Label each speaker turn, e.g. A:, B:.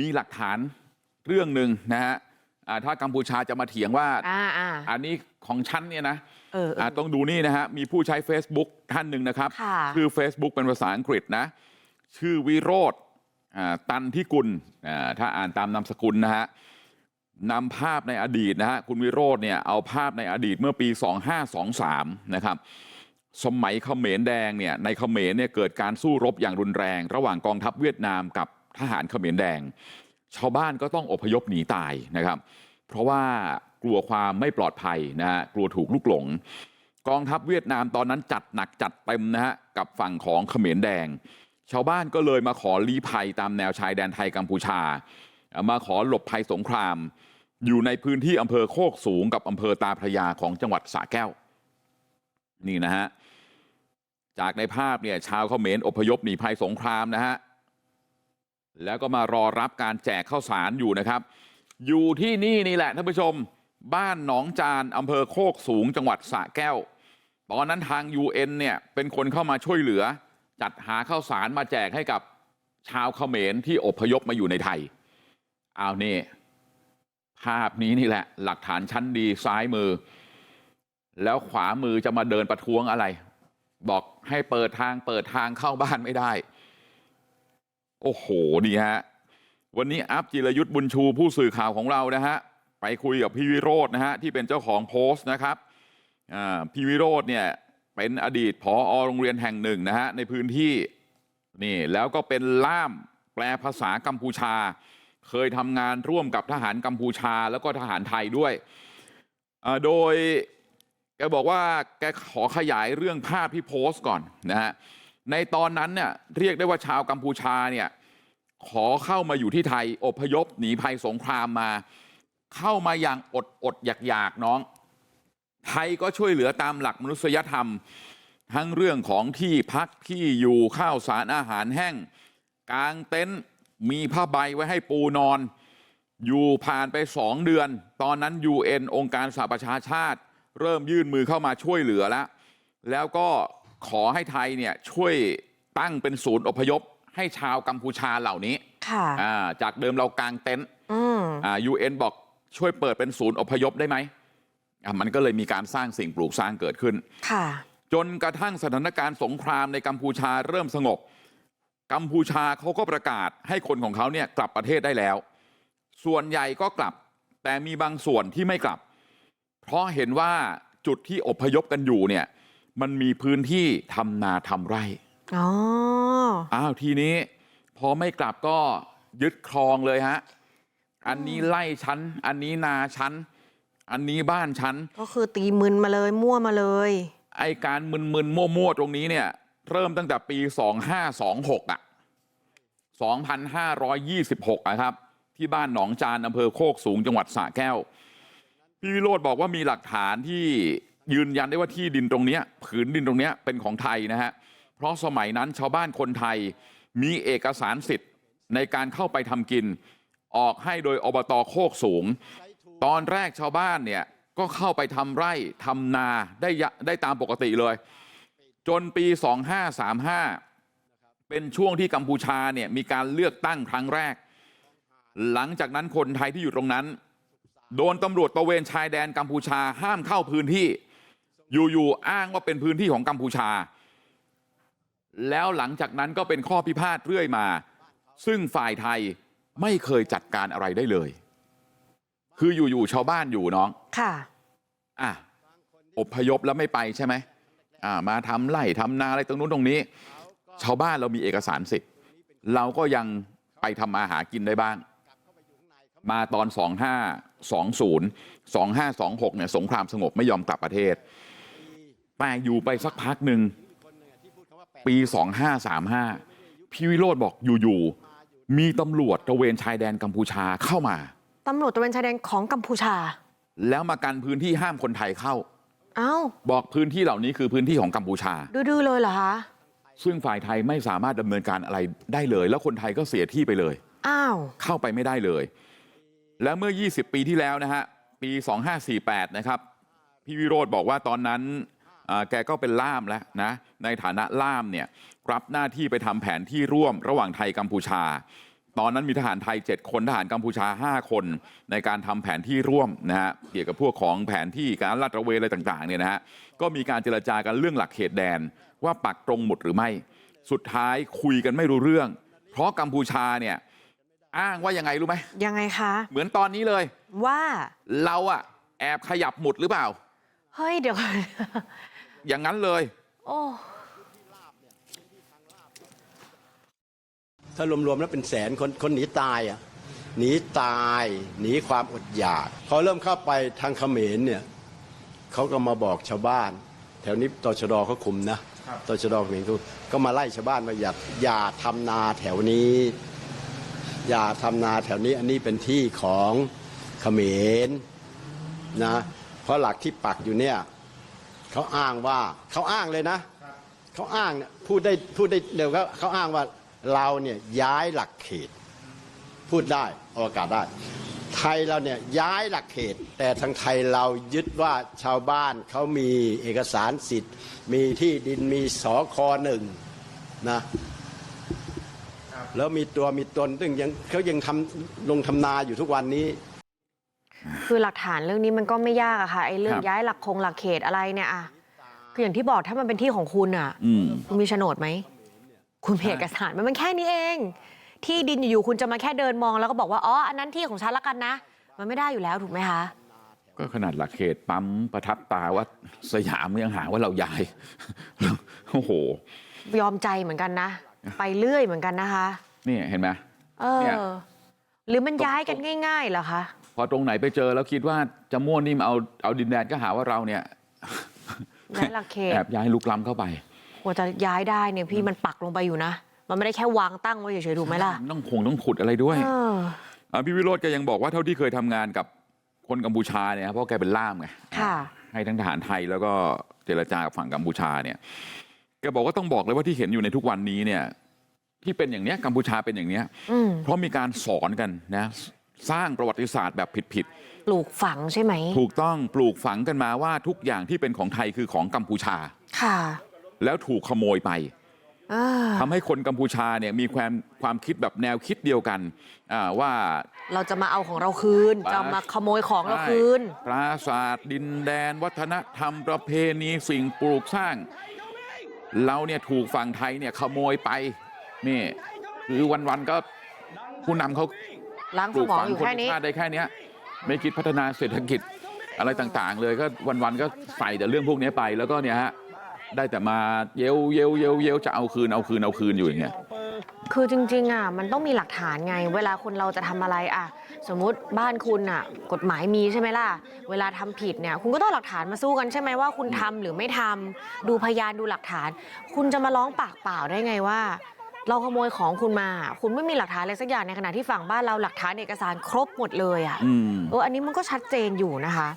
A: มีหลักฐานเรื่องหนึ่งนะฮะอ่าถ้ากัมพูชาจะมาเถียงว่า
B: อ่าอ่า
A: อันนี้ของฉันเนี่ยนะ
B: เออเออ
A: อ่าต้องดูนี่นะฮะมีผู้ใช้ Facebook ท่านหนึ่งนะครับ
B: ค่ะ
A: ชื่อ Facebook เป็นภาษาอังกฤษนะชื่อวิโรธอ่าตันทิกุลอ่าถ้าอ่านตามนามสกุลนะฮะนำภาพในอดีตนะฮะคุณวิโรธเนี่ยเอาภาพในอดีตเมื่อปี2523นะครับสมัยเขมรแดงเนี่ยในเขมรเนี่ยเกิดการสู้รบอย่างรุนแรง ระหว่างกองทัพเวียดนามกับ ทหารเขมรแดงชาวบ้านก็ต้องอพยพหนีตายนะครับเพราะว่ากลัวความไม่ปลอดภัยนะฮะกลัวถูกลุกหลงกองทัพเวียดนามตอนนั้นจัดหนักจัดเต็มนะฮะกับฝั่งของเขมรแดง ชาวบ้านก็เลยมาขอลี้ภัยตามแนวชายแดนไทยกัมพูชา มาขอหลบภัยสงคราม อยู่ในพื้นที่อำเภอโคกสูงกับอำเภอตาพระยาของจังหวัดสระแก้ว นี่นะฮะจากในภาพเนี่ยชาวเขมรอพยพหนีภัยสงครามนะฮะ แล้วก็มารอรับการแจกข้าวสารอยู่นะครับอยู่ที่นี่นี่แหละท่านผู้ชมบ้านหนองจานอำเภอโคกสูงจังหวัดสระแก้วตอนนั้นทาง UN เนี่ยเป็นคนเข้ามาช่วยเหลือจัดหาข้าวสารมาแจกให้กับชาวเขมรที่อพยพมาอยู่ในไทยเอานี่ภาพนี้นี่แหละหลักฐานชั้นดีซ้ายมือ แล้วขวามือจะมาเดินประท้วงอะไร บอกให้เปิดทางเปิดทางเข้าบ้านไม่ได้ โอ้โหนี่ฮะวันนี้อัพจิรยุทธ์บุญชูผู้สื่อข่าวของเรานะฮะไปคุยกับพี่วิโรจนะฮะที่เป็นเจ้าของโพสต์นะครับพี่วิโรจน์เนี่ยเป็นอดีตผอโรงเรียนแห่งหนึ่งนะฮะในพื้นที่นี่แล้วก็เป็นล่ามแปลภาษากัมพูชา เคยทำงานร่วมกับทหารกัมพูชาแล้วก็ทหารไทยด้วย โดยแกบอกว่าแกขอขยายเรื่องภาพที่โพสต์ก่อนนะฮะ ในตอนนั้นเนี่ยเรียกได้ว่าชาวกัมพูชาเนี่ยขอเข้ามาอยู่ที่ไทยอพยพหนีภัยสงครามมาเข้ามาอย่างอดอดอยากอยากๆน้องไทยก็ช่วยเหลือตามหลักมนุษยธรรม ทั้งเรื่องของที่พักที่อยู่ข้าวสารอาหารแห้งกางเต็นท์มีผ้าใบไว้ให้ปูนอน อยู่ผ่านไปสองเดือน ตอนนั้น UN องค์การสหประชาชาติ เริ่มยื่นมือเข้ามาช่วยเหลือแล้ว แล้วก็ ขอให้ไทยเนี่ยช่วยตั้งเป็นศูนย์อพยพให้ชาวกัมพูชาเหล่านี้
B: ค่ะ
A: อ่าจากเดิมเรากางเต็นท์
B: อืม
A: อ่า UN บอกช่วยเปิดเป็นศูนย์อพยพได้ไหมอะมันก็เลยมีการสร้างสิ่งปลูกสร้างเกิดขึ้น
B: ค่ะ
A: จนกระทั่งสถานการณ์สงครามในกัมพูชาเริ่มสงบ กัมพูชาเขาก็ประกาศให้คนของเขาเนี่ยกลับประเทศได้แล้ว ส่วนใหญ่ก็กลับ แต่มีบางส่วนที่ไม่กลับ เพราะเห็นว่าจุดที่อพยพกันอยู่เนี่ย มันมีพื้นที่ทำนาทำไร่
B: อ๋อ
A: อ้าวทีนี้พอไม่กลับก็ยึดครองเลยฮะอันนี้ไล่ชั้นอันนี้นาชั้นอันนี้บ้านชั้น
B: ก็คือตีมึนมาเลยมั่วมาเลย
A: ไอการมึนๆมั่วๆตรงนี้เนี่ยเริ่มตั้งแต่ปี2526อะ2526อะครับที่บ้านหนองจานอำเภอโคกสูงจังหวัดสระแก้วพี่วิโรธบอกว่ามีหลักฐานที่ ยืนยันได้ว่าที่ดินตรงเนี้ยผืนดินตรงเนี้ยเป็นของไทยนะฮะเพราะสมัยนั้นชาวบ้านคนไทยมีเอกสารสิทธิ์ในการเข้าไปทำกินออกให้โดยอบตโคกสูงตอนแรกชาวบ้านเนี่ยก็เข้าไปทำไร่ทำนาได้ได้ตามปกติเลยจนปี2535เป็นช่วงที่กัมพูชาเนี่ยมีการเลือกตั้งครั้งแรก หลังจากนั้นคนไทยที่อยู่ตรงนั้น โดนตำรวจตระเวนชายแดนกัมพูชาห้ามเข้าพื้นที่ อยู่ๆอ้างว่าเป็นพื้นที่ของกัมพูชาแล้วหลังจากนั้นก็เป็นข้อพิพาทเรื่อยมาซึ่งฝ่ายไทยไม่เคยจัดการอะไรได้เลยคืออยู่ๆชาวบ้านอยู่น้อง
B: ค่ะ
A: อะอพยพแล้วไม่ไปใช่ไหมอ่ามาทำไร่ทำนาอะไรตรงนู้นตรงนี้ชาวบ้านเรามีเอกสารสิทธิ์เราก็ยังไปทำมาหากินได้บ้างมาตอน2520 2526เนี่ยสงครามสงบไม่ยอมกลับประเทศ แต่อยู่ไปสักพักหนึ่งปี2535พี่วิโรธบอกอยู่ๆมีตำรวจตระเวนชายแดนกัมพูชาเข้ามา
B: ตำรวจตระเวนชายแดนของกัมพูชา
A: แล้วมากันพื้นที่ห้ามคนไทยเข้า
B: เอ้า
A: บอกพื้นที่เหล่านี้คือพื้นที่ของกัมพูชา
B: ดื้อๆเลยเหรอคะซึ่
A: ซึ่งฝ่ายไทยไม่สามารถดำเนินการอะไรได้เลย แล้วคนไทยก็เสียที่ไปเลย
B: อ้าว
A: เข้าไปไม่ได้เลย แล้วเมื่อ 20 ปีที่แล้วนะฮะปี 2548 นะครับพี่วิโรธบอกว่าตอนนั้นอ่า แกก็เป็นล่ามแล้วนะในฐานะล่ามเนี่ยรับหน้าที่ไปทำแผนที่ร่วมระหว่างไทยกัมพูชา ตอนนั้นมีทหารไทย 7 คนทหารกัมพูชา 5 คนในการทำแผนที่ร่วมนะฮะเกี่ยวกับพวกของแผนที่การลาดตระเวนอะไรต่างๆเนี่ยนะฮะก็มีการเจรจากันเรื่องหลักเขตแดน ว่าปักตรงหมดหรือไม่ สุดท้ายคุยกันไม่รู้เรื่อง เพราะกัมพูชาเนี่ยอ้างว่ายังไงรู้ไหม
B: ยังไงคะ
A: เหมือนตอนนี้เลย
B: ว่า
A: เราอะแอบขยับหมุดหรือเปล่า
B: เฮ้ยเดี๋ยวก่ อน
A: อย่างนั้นเลย
B: โอ้
C: ถ้ารวมๆแล้วเป็นแสนคนคนหนีตายอะหนีตายหนีความอดอยากพอเริ่มเข้าไปทางเขมรเนี่ยเขาก็มาบอกชาวบ้าน แถวนี้ตชดเขาคุมนะตชดเขมรเขาก็มาไล่ชาวบ้านว่าอย่าอย่าทำนาแถวนี้ อย่าทำนาแถวนี้อันนี้เป็นที่ของเขมรนะเพราะหลักที่ปักอยู่เนี่ย เขาอ้างว่าเขาอ้างเลยนะเขาอ้างเนี่ยพูดได้พูดได้เดี๋ยวก็เขาอ้างว่าเราเนี่ยย้ายหลักเขต พูดได้ออกอากาศได้ ไทยเราเนี่ยย้ายหลักเขต แต่ทางไทยเรายึดว่าชาวบ้านเขามีเอกสารสิทธิ์ มีที่ดินมีสอคอหนึ่งนะแล้วมีตัวมีตนซึ่งยังเขายังทำลงทำนาอยู่ทุกวันนี้
B: คือหลักฐานเรื่องนี้มันก็ไม่ยากอะค่ะไอ้เรื่อ
A: ค
B: ง
A: รับ
B: ย้ายหลักคงหลักเขตอะไรเนี่ยอะคืออย่างที่บอกถ้ามันเป็นที่ของคุณอะ
A: อืม
B: คุณมีโฉนดไหมคุณมีเอกสารไหมมันแค่นี้เอง ที่ดินอยู่ๆคุณจะมาแค่เดินมองแล้วก็บอกว่าอ๋ออันนั้นที่ของฉันละกันนะ มันไม่ได้อยู่แล้วถูกไหมคะ
A: ก็ขนาดหลักเขตปั๊มประทับตาว่าสยามยังหาว่าเราย้ายโอ้โห
B: ยอมใจเหมือนกันนะ ไปเรื่อยเหมือนกันนะคะ
A: นี่เห็นไหม
B: เอ
A: เนี่ย
B: อหรือมันย้ายกันง่ายๆเหรอคะ
A: พอตรงไหนไปเจอแล้วคิดว่าจะม่วนนิ่มเอาเอาดินแดนก็หาว่าเราเนี่ย
B: ย้ายหลักเขต
A: แอบย้ายลุกล้ำเข้าไป
B: กว่าจะย้ายได้เนี่ยพี่มันปักลงไปอยู่นะ มันไม่ได้แค่วางตั้งไว้เฉยๆถูกไหมล่ะ
A: ต้องคงต้องขุดอะไรด้วย
B: เออ
A: อะพี่วิโรจน์แกยังบอกว่าเท่าที่เคยทำงานกับคนกัมพูชาเนี่ยครับเพราะแกเป็นล่ามไง
B: ค่ะ
A: ให้ทั้งทหารไทยแล้วก็เจรจากับฝั่งกัมพูชาเนี่ยแกบอกว่าต้องบอกเลยว่าที่เห็นอยู่ในทุกวันนี้เนี่ย ที่เป็นอย่างเนี้ยกัมพูชาเป็นอย่างเนี้ย
B: อืม
A: เพราะมีการสอนกันนะ สร้างประวัติศาสตร์แบบผิด
B: ปลูกฝังใช่ไหม
A: ๆถูกต้องปลูกฝังกันมาว่าทุกอย่างที่เป็นของไทยคือของกัมพูชา
B: ค่ะ
A: แล้วถูกขโมยไป
B: เออ
A: ทำให้คนกัมพูชาเนี่ยมีความความคิดแบบแนวคิดเดียวกันอ่าว่า
B: เราจะมาเอาของเราคืน จะมาขโมยของเราคืน
A: ปราศาสตร์ดินแดน วัฒนธรรมประเพณีสิ่งปลูกสร้าง เราเนี่ยถูกฝั่งไทยเนี่ยขโมยไปนี่คือวันๆก็ผู้นำเขา
B: ล้าง
A: ป
B: ส
A: ลูก
B: มอง
A: ฝัง
B: อยู่
A: คน
B: แค่นี้
A: ชาติได้แค่เนี้ยไม่คิดพัฒนาเศรษฐกิจอะไรต่างๆเลยก็วันๆก็ใส่แต่เรื่องพวกนี้ไปแล้วก็เนี่ยฮะได้แต่มาเยวเยวเยวเยวจะเอาคืนเอาคืนเอาคืนอยู่อย่างเงี้ย
B: คือจริงๆอะมันต้องมีหลักฐานไง เวลาคนเราจะทำอะไรอะ สมมุติบ้านคุณอะ กฎหมายมีใช่ไหมล่ะ เวลาทำผิดเนี่ย คุณก็ต้องหลักฐานมาสู้กันใช่ไหมว่าคุณทำหรือไม่ทำดูพยานดูหลักฐาน คุณจะมาร้องปากเปล่าได้ไงว่า เราขโมยของคุณมาคุณไม่มีหลักฐานอะไรสักอย่างในขณะที่ฝั่งบ้านเราหลักฐานเอกสารครบหมดเลยอะ
A: อืม
B: เอออันนี้มันก็ชัดเจนอยู่นะคะ